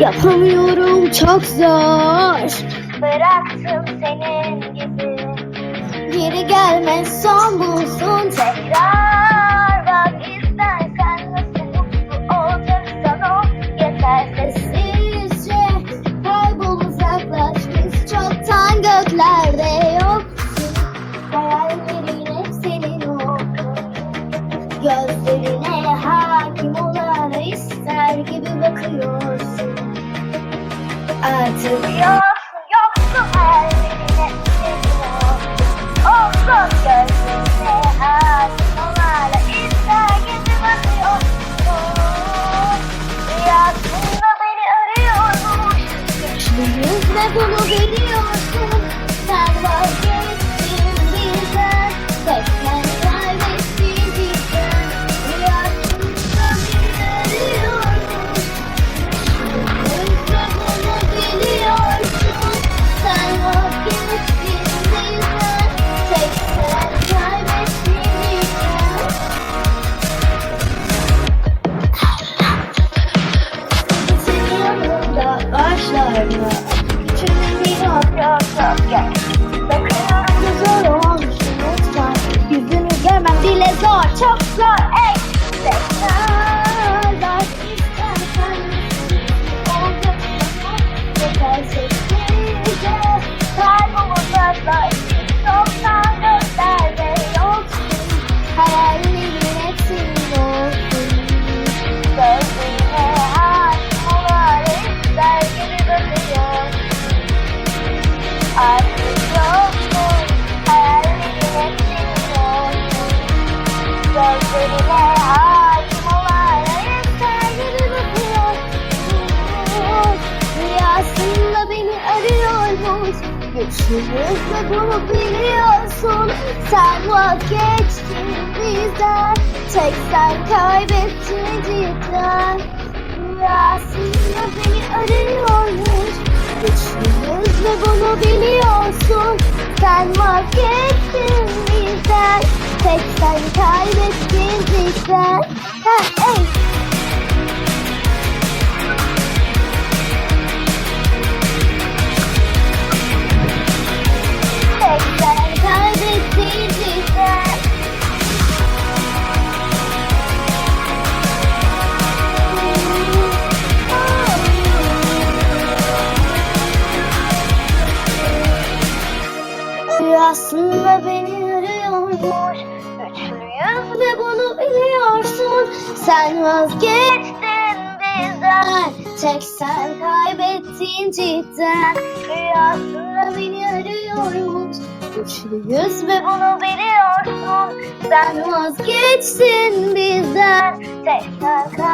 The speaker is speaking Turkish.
Yapamıyorum çok zor. Bıraktım senin gibi. Geri gelmez son bulsun. Tekrar bak istersen nasıl mutlu olacaksan o yeter Sessizce kaybol uzaklaş. Biz çoktan göklerde yoksun Hayallerin hep senin olsun Gözlerine gibi bakıyorsun Artık Yoksun yoksun hayallerine Olsun gözlerine hakim onlarla ister gibi bakıyorsun Rüyasında beni arıyormuş Güçlüyüz ve bunu biliyorsun Yok Ve bunu biliyorsun. Sen vazgeçtin bizden. Tek sen kaybettin cidden. Rüyasında beni arıyormuş. Ve bunu biliyorsun. Sen vazgeçtin bizden. Tek sen kaybettin cidden. Ha, ey. Rüyasında beni arıyormuş. Güçlüyüz Ve bunu biliyorsun. Sen vazgeçtin Geçtin bizden. Tek sen kaybettin cidden. Rüyasında Beni arıyormuş. Güçlüyüz ve bunu biliyorsun. Sen vazgeçtin bizden. Tek sen Kaybettin